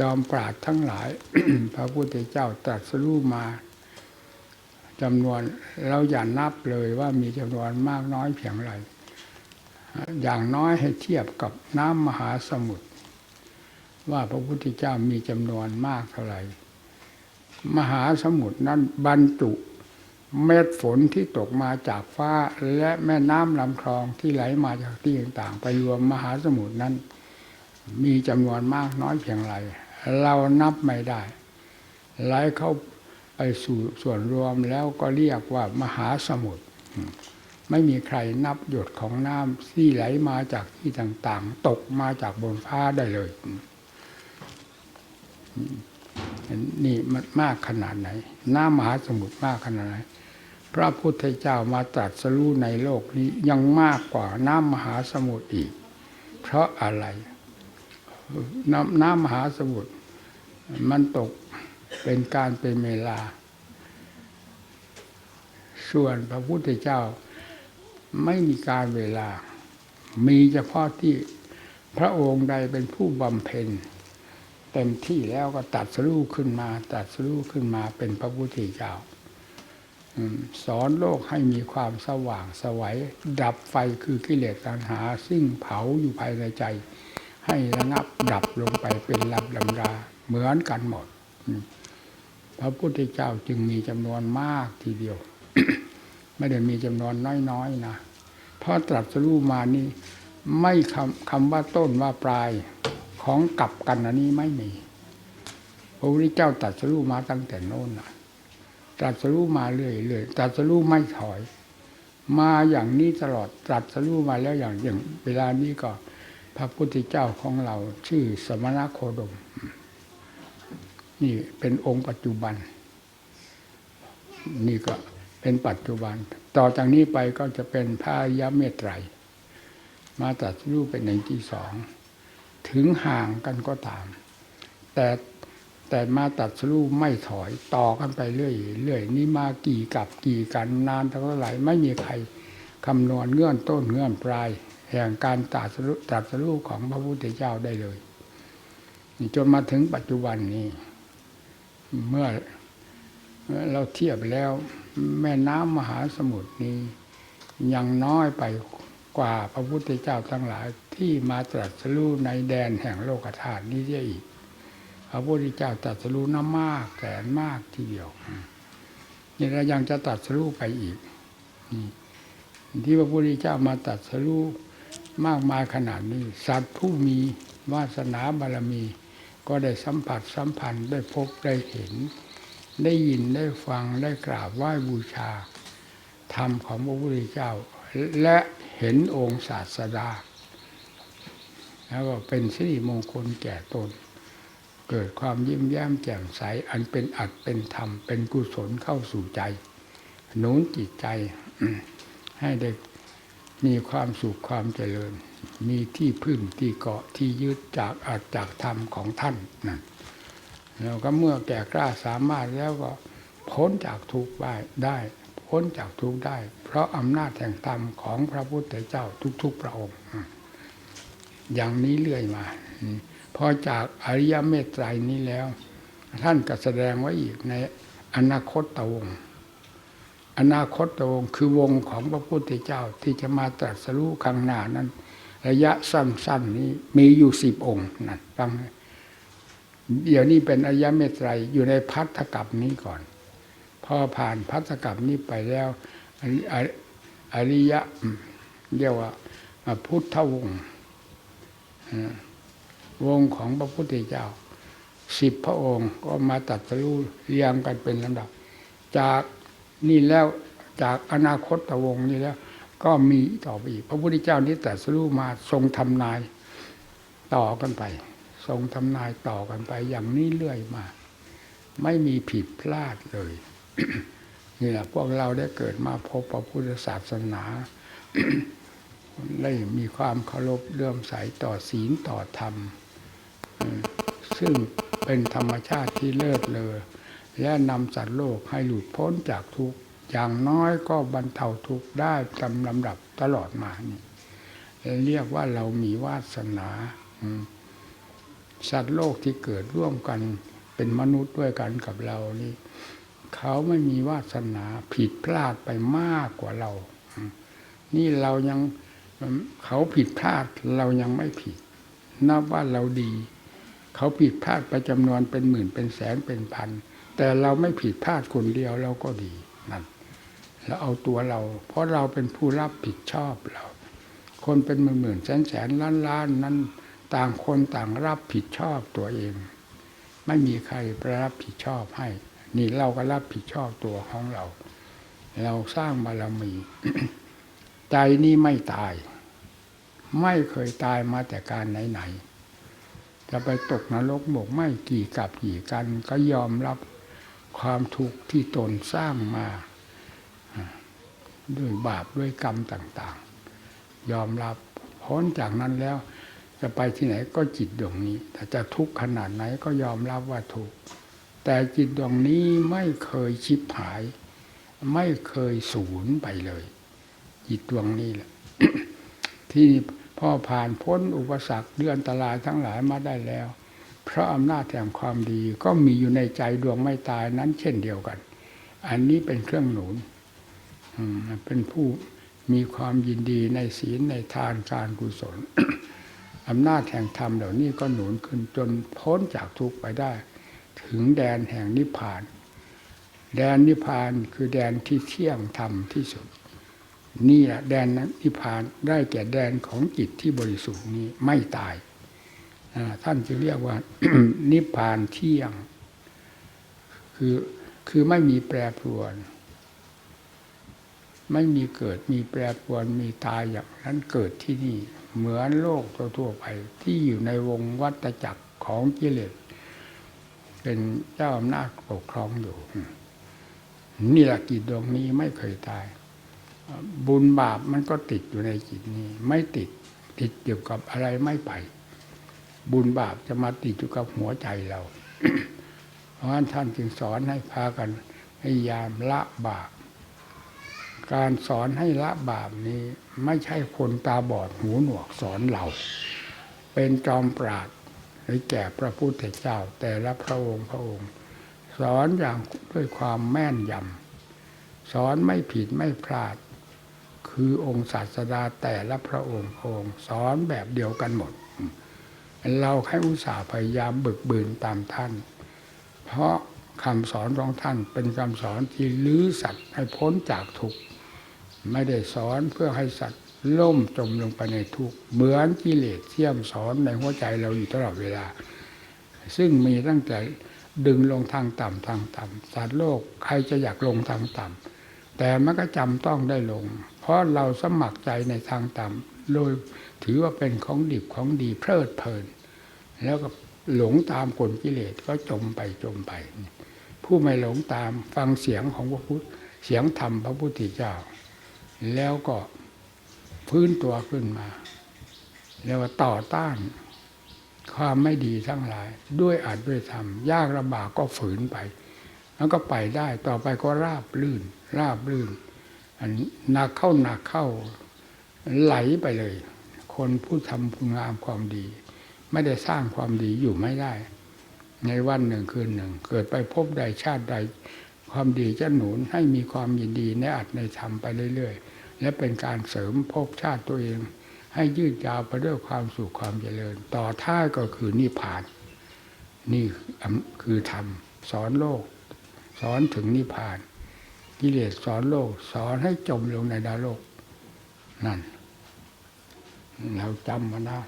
จอมปราดทั้งหลาย พระพุทธเจ้าตรัสรู้มาจำนวนเราอย่านับเลยว่ามีจำนวนมากน้อยเพียงไรอย่างน้อยให้เทียบกับน้ำมหาสมุทรว่าพระพุทธเจ้ามีจำนวนมากเท่าไหร่ มหาสมุทรนั้นบรรจุ เม็ดฝนที่ตกมาจากฟ้าและแม่น้ำลำคลองที่ไหลมาจากที่ต่างๆ ไปรวมมหาสมุทรนั้น มีจำนวนมากน้อยเพียงไร เรานับไม่ได้ ไหลเข้าไปสู่ส่วนรวมแล้วก็เรียกว่ามหาสมุทรไม่มีใครนับหยดของน้ำที่ไหลมาจากที่ต่างๆ ตกมาจากบนฟ้าได้เลย นี่มันมากขนาดไหน น้ำมหาสมุทรมากขนาดไหน พระพุทธเจ้ามาตรัสรู้ในโลกนี้ยังมากกว่าน้ำมหาสมุทรอีก เพราะอะไร น้ำน้ำมหาสมุทรมันตกเป็นการเป็นเวลา ส่วนพระพุทธเจ้าไม่มีการเวลา มีเฉพาะที่พระองค์ใดเป็นผู้บำเพ็ญเต็มที่แล้วก็ตัดสรู้ขึ้นมา ตัดสรู้ขึ้นมาเป็นพระพุทธเจ้าสอนโลกให้มีความสว่างสวัย ดับไฟคือกิเลสตัณหา ซึ่งเผาอยู่ภายในใจ ให้ระงับดับลงไปเป็นลำลำดาเหมือนกันหมด พระพุทธเจ้าจึงมีจำนวนมากทีเดียว ไม่ได้มีจำนวนน้อยๆนะเพราะตรัสรู้มานี่ไม่คำคำว่าต้นว่าปลายของกลับกันอันนี้ไม่มีพระพุทธเจ้าตรัสรู้มาตั้งแต่โน้นนะตรัสรู้มาเรื่อยๆตรัสรู้ไม่ถอย มาอย่างนี้ตลอดตรัสรู้มาแล้วอย่างอย่างเวลานี้ก็ พระพุทธเจ้าของเราชื่อสมณโคดม นี่เป็นองค์ปัจจุบัน นี่ก็เป็นปัจจุบัน ต่อจากนี้ไปก็จะเป็นพระยะเมตไตร มาตรัสรู้เป็นหนึ่งที่สอง ถึงห่างกันก็ตาม แต่แต่มาตัดสู้ไม่ถอยต่อกันไปเรื่อยเรื่อยนี่มากี่กับกี่กันนานเท่าไหร่ไม่มีใครคำนวณเงื่อนต้นเงื่อนปลาย แห่งการตัดสู้ตัดสู้ของพระพุทธเจ้าได้เลยจนมาถึงปัจจุบันนี้ เมื่อเราเทียบแล้ว แม่น้ำมหาสมุทรนี้ ยังน้อยไปกว่าพระพุทธเจ้าทั้งหลายที่มาตรัสรู้ในแดนแห่งโลกธาตุนี้เสียอีก พระพุทธเจ้าตรัสรู้น้ำมากแสนมากทีเดียวนี่เรายังจะตรัสรู้ไปอีกที่พระพุทธเจ้ามาตรัสรู้ มากมายขนาดนี้ สัตว์ผู้มีวาสนาบารมี ก็ได้สัมผัสสัมพันธ์ได้พบได้เห็น ได้ยินได้ฟังได้กราบไหว้บูชา ธรรมของพระพุทธเจ้า และเห็นองค์ศาสดา แล้วก็เป็นสิริมงคลแก่ตน เกิดความยิ้มแย้มแจ่มใส อันเป็นอัดเป็นธรรม เป็นกุศลเข้าสู่ใจ หนุนจิตใจให้ได้ มีความสุขความเจริญ มีที่พึ่งที่เกาะที่ยึดจากอัดจากธรรมของท่านนั่นแล้วก็เมื่อแก่กล้าสามารถแล้วก็พ้นจากทุกข์ได้ได้ พ้นจากทุกข์ได้ เพราะอำนาจแห่งธรรมของพระพุทธเจ้าทุกๆพระองค์ อย่างนี้เรื่อยมาพอจากอริยเมตไตรนี้แล้ว ท่านก็แสดงไว้อีกในอนาคตตวง อนาคตตวงคือวงของพระพุทธเจ้าที่จะมาตรัสรู้ข้างหน้านั้น ระยะสั้นๆนี้มีอยู่สิบองค์นั่นฟังเดี๋ยวนี้เป็นอริยเมตไตรอยู่ในพัทธกับนี้ก่อน พอผ่านพัทธกับนี้ไปแล้วอริยะเรียกว่าพุทธวงศ์วงของพระพุทธเจ้าสิบพระองค์ก็มาตัดสู้เรียงกันเป็นลำดับ จาก นี่แล้วจากอนาคตตวงนี้แล้ว ก็มีต่อไปอีก พระพุทธเจ้านี้ตัดสู้มาทรงทำนายต่อกันไป ทรงทำนายต่อกันไป อย่างนี้เรื่อยมา ไม่มีผิดพลาดเลยนี่แหละพวกเราได้เกิดมาพบพระพุทธศาสนาได้มีความเคารพเลื่อมใสต่อศีลต่อธรรม ซึ่งเป็นธรรมชาติที่เลิศเลอ และนำสัตว์โลกให้หลุดพ้นจากทุกข์อย่างน้อยก็บรรเทาทุกข์ได้ตามลำดับตลอดมานี่เรียกว่าเรามีวาสนาสัตว์โลกที่เกิดร่วมกันเป็นมนุษย์ด้วยกันกับเรานี่เขาไม่มีวาสนาผิดพลาดไปมากกว่าเรา นี่เรายังเขาผิดพลาดเรายังไม่ผิด นับว่าเราดี เขาผิดพลาดไปจำนวนเป็นหมื่นเป็นแสนเป็นพัน แต่เราไม่ผิดพลาดคนเดียวเราก็ดีนั่นแล้วเอาตัวเรา เพราะเราเป็นผู้รับผิดชอบเรา คนเป็นหมื่นหมื่นแสนแสนล้านล้านนั้นต่างคนต่างรับผิดชอบตัวเอง ไม่มีใครไปรับผิดชอบให้ นี่เราก็รับผิดชอบตัวของเรา เราสร้างบารมี ใจนี่ไม่ตาย ไม่เคยตายมาแต่การไหนๆจะไปตกนรกหมกไม่กี่กับกี่กันก็ยอมรับ ความทุกข์ที่ตนสร้างมาด้วยบาปด้วยกรรมต่างๆ ยอมรับพ้นจากนั้นแล้ว จะไปที่ไหนก็จิตดวงนี้แต่จะทุกข์ขนาดไหนก็ยอมรับว่าทุกข์แต่จิตดวงนี้ไม่เคยชิบหาย ไม่เคยสูญไปเลย จิตดวงนี้แหละที่พ่อผ่านพ้นอุปสรรคเดือนตรายทั้งหลายมาได้แล้ว เพราะอำนาจแห่งความดีก็มีอยู่ในใจดวงไม่ตายนั้นเช่นเดียวกัน อันนี้เป็นเครื่องหนุนเป็นผู้มีความยินดีในศีลในทานการกุศลอำนาจแห่งธรรมเหล่านี้ก็หนุนขึ้นจนพ้นจากทุกข์ไปได้ ถึงแดนแห่งนิพพาน แดนนิพพานคือแดนที่เที่ยงธรรมที่สุด นี่แหละแดนนิพพานได้แก่แดนของจิตที่บริสุทธิ์นี้ไม่ตาย ท่านจะเรียกว่า นิพพานเที่ยง คือคือไม่มีแปรปรวน ไม่มีเกิดมีแปรปรวนมีตายอย่างนั้นเกิดที่นี่ เหมือนโลกทั่วไป ที่อยู่ในวงวัฏจักรของกิเลสเป็นเจ้าอำนาจปกครองอยู่นี่แหละกิจดวงนี้ไม่เคยตาย บุญบาปมันก็ติดอยู่ในจิตนี้ ไม่ติดติดอยู่กับอะไรไม่ไป บุญบาปจะมาติดอยู่กับหัวใจเรา เพราะฉะนั้นท่านจึงสอนให้พากันพยายามละบาป การสอนให้ละบาปนี้ไม่ใช่คนตาบอดหูหนวกสอนเรา เป็นจอมปราดหรือแก่พระพุทธเจ้า แต่ละพระองค์พระองค์ สอนอย่างด้วยความแม่นยำสอนไม่ผิดไม่พลาด คือองค์ศาสดาแต่ละพระองค์พระองค์ สอนแบบเดียวกันหมด เราให้อุตส่าห์พยายามบึกบืนตามท่าน เพราะคำสอนของท่านเป็นคำสอนที่ลื้อสัตว์ให้พ้นจากทุกข์ไม่ได้สอนเพื่อให้สัตว์ล่มจมลงไปในทุกข์เหมือนกิเลสเที่ยมสอนในหัวใจเราอยู่ตลอดเวลา ซึ่งมีตั้งแต่ดึงลงทางต่ำทางต่ำสัตว์โลกใครจะอยากลงทางต่ำแต่มันก็จำต้องได้ลง เพราะเราสมัครใจในทางต่ำ โดยถือว่าเป็นของดิบของดีเพลิดเพลิน แล้วก็หลงตามกลกิเลสก็จมไปจมไป ผู้ไม่หลงตามฟังเสียงของพระพุทธเสียงธรรมพระพุทธเจ้า แล้วก็พื้นตัวขึ้นมาเรียกว่าต่อต้าน ความไม่ดีทั้งหลาย ด้วยอาจด้วยธรรมยากลำบากก็ฝืนไป แล้วก็ไปได้ต่อไปก็ราบลื่น ราบลื่นอันหนักเข้าหนักเข้า ไหลไปเลย คนผู้ทำคุณงามความดี ไม่ได้สร้างความดีอยู่ไม่ได้ ในวันหนึ่งคืนหนึ่ง เกิดไปพบใดชาติใด ความดีจะหนุนให้มีความยินดีในอัตในธรรมไปเรื่อยๆ และเป็นการเสริมภพชาติตัวเอง ให้ยืดยาวไปด้วยความสุขความเจริญ ต่อท้าก็คือนิพพาน นี่คือธรรมสอนโลก สอนถึงนิพพานกิเลสสอนโลกสอนให้จมลงในดาโลกนั่น เราจำมานะ